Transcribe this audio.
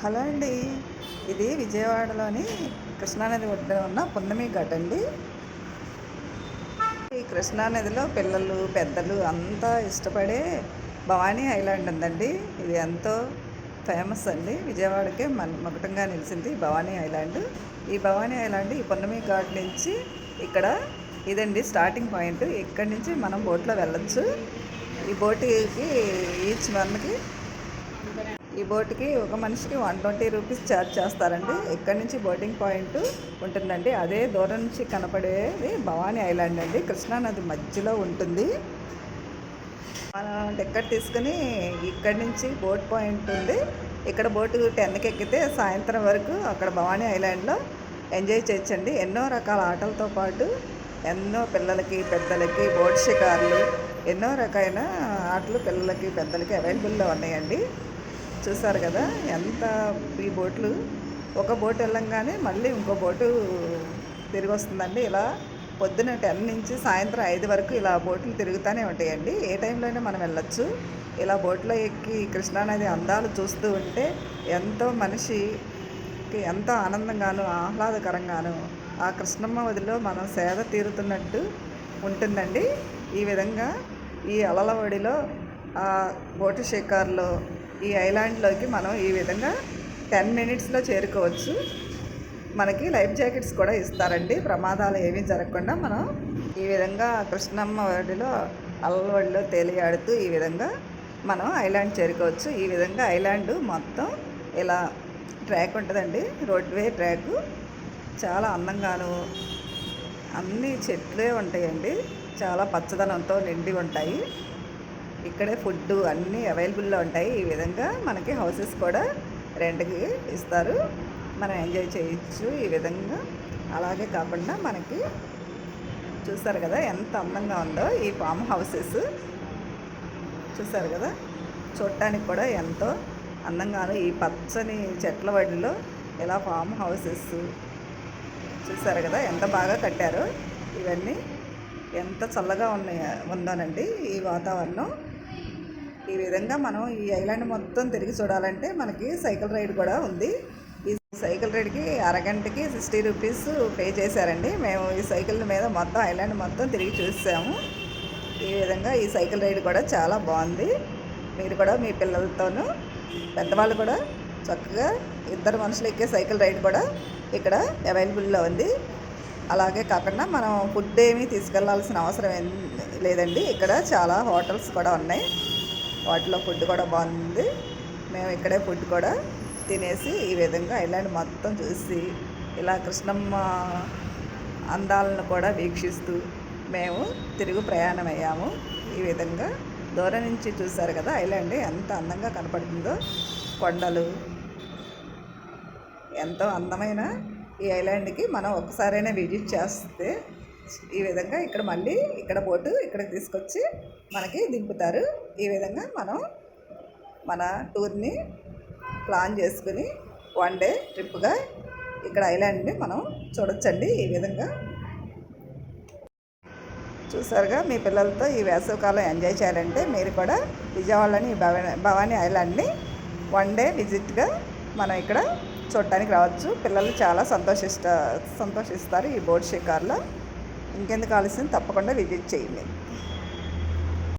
Hello అండి. ఇది విజయవాడలోని కృష్ణానది ఒడ్డున ఉన్న పున్నమి ఘాట్ అండి. ఈ కృష్ణానదిలో పిల్లలు పెద్దలు అంతా ఇష్టపడే భవానీ ఐలాండ్ ఉందండి. ఇది ఎంతో ఫేమస్ అండి. విజయవాడకే మన మకుటంగా నిలిచింది భవానీ ఐలాండ్. ఈ భవానీ ఐలాండ్ ఈ పున్నమి ఘాట్ నుంచి ఇక్కడ ఇదండి స్టార్టింగ్ పాయింట్. ఇక్కడి నుంచి మనం బోట్లో వెళ్ళచ్చు. ఈ బోటుకి ఈచ్ వన్కి ఈ బోట్కి ఒక మనిషికి వన్ ట్వంటీ రూపీస్ ఛార్జ్ చేస్తారండి. ఇక్కడ నుంచి బోటింగ్ పాయింట్ ఉంటుందండి? అదే దూరం నుంచి కనపడేది భవానీ ఐలాండ్ అండి. కృష్ణానది మధ్యలో ఉంటుంది. మనం టిక్కెట్ తీసుకుని ఇక్కడి నుంచి బోట్ పాయింట్ ఉంది. ఇక్కడ బోటు టెన్కి ఎక్కితే సాయంత్రం వరకు అక్కడ భవానీ ఐలాండ్లో ఎంజాయ్ చేయొచ్చండి. ఎన్నో రకాల ఆటలతో పాటు ఎన్నో పిల్లలకి పెద్దలకి బోట్ షికార్లు ఎన్నో రకాలైన ఆటలు పిల్లలకి పెద్దలకి అవైలబుల్లో ఉన్నాయండి. చూసారు కదా ఎంత ఈ బోట్లు. ఒక బోట్ వెళ్ళంగానే మళ్ళీ ఇంకో బోటు తిరిగి వస్తుందండి ఇలా పొద్దున టెన్ నుంచి సాయంత్రం ఐదు వరకు ఇలా బోట్లు తిరుగుతూనే ఉంటాయండి. ఏ టైంలోనే మనం వెళ్ళొచ్చు. ఇలా బోట్లో ఎక్కి కృష్ణానది అందాలు చూస్తూ ఉంటే ఎంతో మనిషికి ఎంతో ఆనందంగాను ఆహ్లాదకరంగాను ఆ కృష్ణమ్మ వదిలో మనం సేద తీరుతున్నట్టు ఉంటుందండి. ఈ విధంగా ఈ అలల ఒడిలో ఆ బోటు షికార్లో ఈ ఐలాండ్లోకి మనం ఈ విధంగా టెన్ మినిట్స్లో చేరుకోవచ్చు. మనకి లైఫ్ జాకెట్స్ కూడా ఇస్తారండి. ప్రమాదాలు ఏమీ జరగకుండా మనం ఈ విధంగా కృష్ణమ్మ ఒడిలో అల్లవడిలో తేలియాడుతూ ఈ విధంగా మనం ఐలాండ్ చేరుకోవచ్చు. ఈ విధంగా ఐలాండ్ మొత్తం ఇలా ట్రాక్ ఉంటుందండి. Roadway track. చాలా అందంగాను అన్ని చెట్లే ఉంటాయండి. చాలా పచ్చదనంతో నిండి ఉంటాయి. ఇక్కడే ఫుడ్ అన్నీ అవైలబుల్లో ఉంటాయి. ఈ విధంగా మనకి హౌసెస్ కూడా రెంట్కి ఇస్తారు. మనం ఎంజాయ్ చేయొచ్చు ఈ విధంగా. అలాగే కాకుండా మనకి చూసారు కదా ఎంత అందంగా ఉందో ఈ ఫామ్ హౌసెస్. చూసారు కదా? చూడటానికి కూడా ఎంతో అందంగాను ఈ పచ్చని చెట్ల వడిలో ఇలా ఫామ్ హౌసెస్ చూసారు కదా? ఎంత బాగా కట్టారో. ఇవన్నీ ఎంత చల్లగా ఉన్నాయి ఉందోనండి ఈ వాతావరణం. ఈ విధంగా మనం ఈ ఐలాండ్ మొత్తం తిరిగి చూడాలంటే మనకి సైకిల్ రైడ్ కూడా ఉంది. ఈ సైకిల్ రైడ్కి అరగంటకి సిక్స్టీ రూపీస్ పే చేశారండి. మేము ఈ సైకిల్ మీద మొత్తం ఐలాండ్ మొత్తం తిరిగి చూసాము. ఈ విధంగా ఈ సైకిల్ రైడ్ కూడా చాలా బాగుంది. మీరు కూడా మీ పిల్లలతోనూ పెద్దవాళ్ళు కూడా చక్కగా ఇద్దరు మనుషులు ఎక్కే సైకిల్ రైడ్ కూడా ఇక్కడ అవైలబుల్లో ఉంది. అలాగే కాకుండా మనం ఫుడ్ ఏమీ తీసుకెళ్ళాల్సిన అవసరం ఏం లేదండి. ఇక్కడ చాలా హోటల్స్ కూడా ఉన్నాయి. వాటిలో ఫుడ్ కూడా బాగుంది. మేము ఇక్కడే ఫుడ్ కూడా తినేసి ఈ విధంగా ఐలాండ్ మొత్తం చూసి ఇలా కృష్ణమ్మ అందాలను కూడా వీక్షిస్తూ మేము తిరుగు ప్రయాణం అయ్యాము. ఈ విధంగా దూరం నుంచి చూసారు కదా ఐలాండ్ ఎంత అందంగా కనపడుతుందో. కొండలు ఎంతో అందమైన ఈ ఐలాండ్కి మనం ఒక్కసారైనా విజిట్ చేస్తే ఈ విధంగా ఇక్కడ మళ్ళీ ఇక్కడ బోటు ఇక్కడ తీసుకొచ్చి మనకి దింపుతారు. ఈ విధంగా మనం మన టూర్ని ప్లాన్ చేసుకుని వన్ డే ట్రిప్గా ఇక్కడ ఐలాండ్ని మనం చూడొచ్చండి ఈ విధంగా. చూసారుగా మీ పిల్లలతో ఈ వేసవికాలం ఎంజాయ్ చేయాలంటే మీరు కూడా విజయవాడలోని ఈ భవానీ ఐలాండ్ని వన్ డే విజిట్గా మనం ఇక్కడ చూడటానికి రావచ్చు. పిల్లలు చాలా సంతోషిస్త సంతోషిస్తారు ఈ బోర్డ్ షికార్లో. ఇంకెందుకు ఆలస్యం తప్పకుండా విజిట్ చేయండి.